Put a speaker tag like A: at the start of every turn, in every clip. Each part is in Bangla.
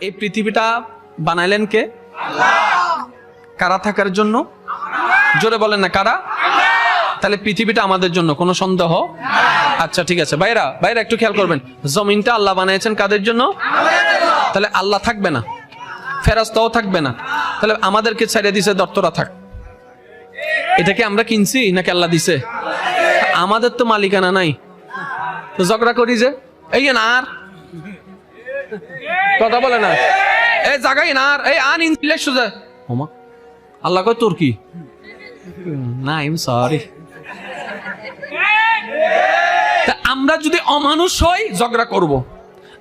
A: এই পৃথিবীটা বানাইলেন কে? কারা থাকার জন্য? জোরে বলেন না, কারা? তাহলে পৃথিবীটা আমাদের জন্য, কোনো সন্দেহ? আচ্ছা ঠিক আছে। ভাইরা ভাইরা, একটু খেয়াল করবেন। জমিনটা আল্লাহ বানিয়েছেন কাদের জন্য? তাহলে আল্লাহ থাকবে না। ফেরাস্তাও থাকবে না। তাহলে আমাদেরকে ছেড়ে দিছে দত্তরা থাক। এটাকে আমরা কিনছি নাকি আল্লাহ দিছে? আমাদের তো মালিকানা নাই। তো ঝগড়া করি যে, এই না আর। কথা বলে না। এই জাগাই না এই আন ইনলে সুজা। ওমা, আল্লাহ কয় তোর কি? না আই এম সরি আমরা যদি অমানুষ হই, ঝগড়া করব।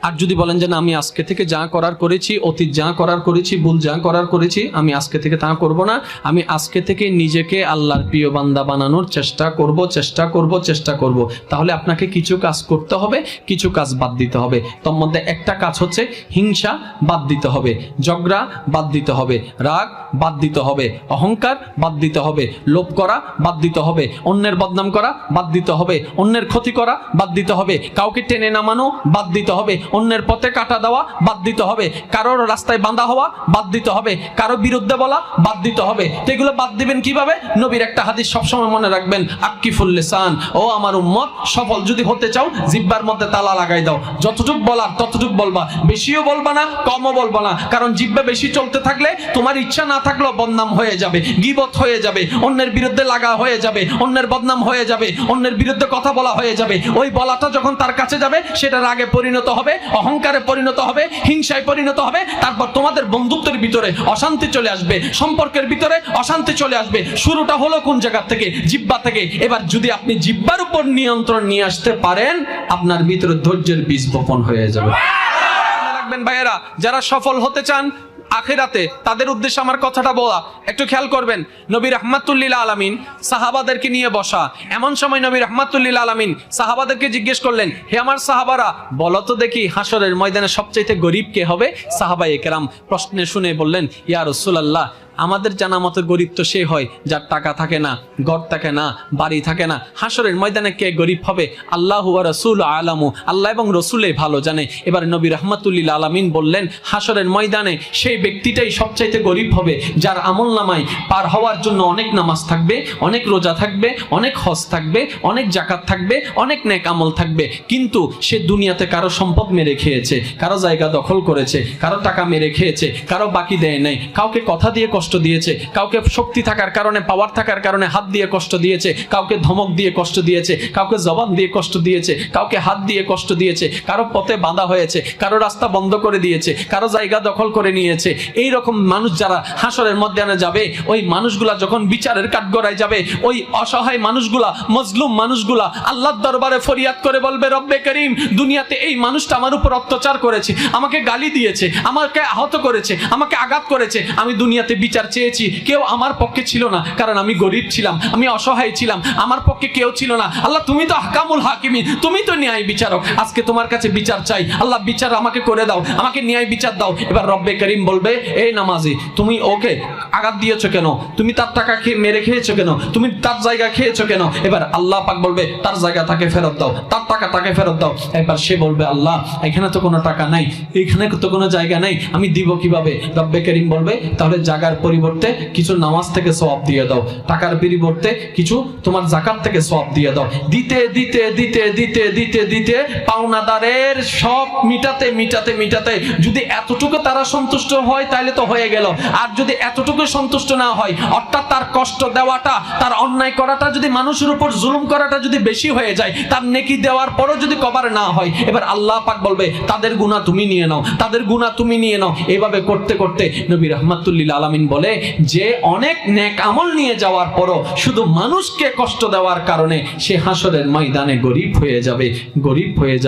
A: আর যদি বলেন যে না, আমি আজকে থেকে যা করার করেছি অতীত যা করার করেছি, ভুল যা করার করেছি, আমি আজকে থেকে তা করব না। আমি আজকে থেকে নিজেকে আল্লাহর প্রিয় বান্দা বানানোর চেষ্টা করব চেষ্টা করব চেষ্টা করব। তাহলে আপনাকে কিছু কাজ করতে হবে, কিছু কাজ বাদ দিতে হবে। তোর মধ্যে একটা কাজ হচ্ছে হিংসা বাদ দিতে হবে, ঝগড়া বাদ দিতে হবে, রাগ বাদ দিতে হবে, অহংকার বাদ দিতে হবে, লোভ করা বাদ দিতে হবে, অন্যের বদনাম করা বাদ দিতে হবে, অন্যের ক্ষতি করা বাদ দিতে হবে, কাউকে টেনে নামানো বাদ দিতে হবে অন্যের পথে কাটা দেওয়া বাদ দিতে হবে। কারোর রাস্তায় বাঁধা হওয়া বাদ দিতে হবে। কারও বিরুদ্ধে বলা বাদ দিতে হবে। তো এগুলো বাদ দিবেন কীভাবে? নবীর একটা হাদিস সবসময় মনে রাখবেন, আক্কিফুল লিসান। ও আমার উম্মত, সফল যদি হতে চাও, জিব্বার মধ্যে তালা লাগাই দাও। যতটুক বলার ততটুক বলবা। বেশিও বলবা না, কমও বলবা না। কারণ জিব্বা বেশি চলতে থাকলে তোমার ইচ্ছা না থাকলেও বদনাম হয়ে যাবে, গিবত হয়ে যাবে, অন্যের বিরুদ্ধে লাগা হয়ে যাবে, অন্যের বদনাম হয়ে যাবে, অন্যের বিরুদ্ধে কথা বলা হয়ে যাবে। ওই বলাটা যখন তার কাছে যাবে, সেটার আগে পরিণত হবে। অহংকারে পরিণত হবে হিংসায় পরিণত হবে তারপর তোমাদের বন্ধুত্বের ভিতরে অশান্তি চলে আসবে সম্পর্কের ভিতরে অশান্তি চলে আসবে। শুরুটা হলো কোন জায়গার থেকে? জিব্বা থেকে। এবার যদি আপনি জিব্বার উপর নিয়ন্ত্রণ নিয়ে আসতে পারেন আপনার ভিতরে ধৈর্যের বীজ বপন হয়ে যাবে। রাখবেন ভাইয়েরা যারা সফল হতে চান আখেরাতে তাদের উদ্দেশ্যে আমার কথাটা বলা, একটু খেয়াল করবেন, নবী রহমাতুল্লিল আলমিন সাহাবাদেরকে নিয়ে বসা, এমন সময় নবী রহমাতুল্লিল আলমিন সাহাবাদেরকে জিজ্ঞেস করলেন, হে আমার সাহাবারা, বলো তো দেখি হাসরের ময়দানে সবচাইতে গরিব কে হবে? সাহাবাই একরাম প্রশ্নে শুনে বললেন, ইয়া রসুলাল্লাহ আমাদের জানা মতো গরিব তো সে হয়, যার টাকা থাকে না, ঘর থাকে না, বাড়ি থাকে না। হাসরের ময়দানে কে গরিব হবে? আল্লাহ রসুল আলামু। আল্লাহ এবং রসুলে ভালো জানে। এবার নবী রহমাতুল্লিল আলামিন বললেন হাসরের ময়দানে সেই ব্যক্তিটাই সবচাইতে গরিব হবে, যার আমল নামায় পার হওয়ার জন্য অনেক নামাজ থাকবে, অনেক রোজা থাকবে, অনেক হজ থাকবে, অনেক জাকাত থাকবে, অনেক নেক আমল থাকবে। কিন্তু সে দুনিয়াতে কারও সম্পদ মেরে খেয়েছে, কারও জায়গা দখল করেছে, কারও টাকা মেরে খেয়েছে, কারও বাকি দেয় নাই। কাউকে কথা দিয়ে কষ্ট দিয়েছে, কাউকে শক্তি থাকার কারণে পাওয়ার থাকার কারণে হাত দিয়ে কষ্ট দিয়েছে, কাউকে ধমক দিয়ে কষ্ট দিয়েছে, কাউকে জবান দিয়ে কষ্ট দিয়েছে, কাউকে হাত দিয়ে কষ্ট দিয়েছে, কারও পথে বাঁধা হয়েছে, কারও রাস্তা বন্ধ করে দিয়েছে, কারও জায়গা দখল করে নিয়েছে। এই রকম মানুষ যারা হাসরের মধ্যে যাবে, ওই মানুষগুলা যখন বিচারের কাঠগড়ায় যাবে, ওই অসহায় মানুষগুলা, মজলুম মানুষগুলা আল্লাহর দরবারে ফরিয়াদ করে বলবে, রব্বে করিম, দুনিয়াতে এই মানুষটা আমার উপর অত্যাচার করেছে, আমাকে গালি দিয়েছে, আমাকে আহত করেছে, আমাকে আঘাত করেছে, আমি দুনিয়াতে বিচার চেয়েছি। কেউ আমার পক্ষে ছিল না, কারণ আমি গরিব ছিলাম, আমি অসহায় ছিলাম, আমার পক্ষে কেউ ছিল না। আল্লাহ, তুমি তো হাকামুল হাকিমি তুমি তো ন্যায় বিচারক। আজকে তোমার কাছে বিচার চাই। আল্লাহ, বিচার আমাকে করে দাও, আমাকে ন্যায় বিচার দাও। এবার রব্বে করিম বলবে, এই নামাজি, তুমি ওকে আঘাত দিয়েছ কেন? তুমি তার টাকা খেয়ে মেরে খেয়েছো কেন? তুমি তার জায়গা খেয়েছো কেন? এবার আল্লাহ পাক বলবে, তার জায়গা তাকে ফেরত দাও, তার টাকা তাকে ফেরত দাও। এবার সে বলবে, আল্লাহ, এখানে তো কোনো টাকা নাই, এখানে তো কোনো জায়গা নাই, আমি দিব কীভাবে? রব্বে করিম বলবে, তাহলে জায়গার পরিবর্তে কিছু নামাজ থেকে সওয়াব দিয়ে দাও। টাকার পরিবর্তে কিছু তোমার জাকাত থেকে সওয়াব দিয়ে দাও। দিতে দিতে দিতে দিতে দিতে দিতে পাওনাদারের সব মিটাতে মিটাতে মিটাতে যদি এতটুকু তারা সন্তুষ্ট হয় তাহলে তো হয়ে গেল। আর যদি এতটুকু সন্তুষ্ট না হয়, অর্থাৎ তার কষ্ট দেওয়াটা, তার অন্যায় করাটা যদি মানুষের উপর জুলুম করাটা যদি বেশি হয়ে যায়, তার নেকি দেওয়ার পরও যদি কভার না হয়, এবার আল্লাহ পাক বলবে, তাদের গুণা তুমি নিয়ে নাও, তাদের গুণা তুমি নিয়ে নাও। এইভাবে করতে করতে নবী রহমাতুল্লিল আলামিন বলে যে অনেক নেক আমল নিয়ে যাওয়ার পরও শুধু মানুষকে কষ্ট দেওয়ার কারণে সে হাসরের ময়দানে গরিব হয়ে যাবে, গরিব হয়ে যাবে।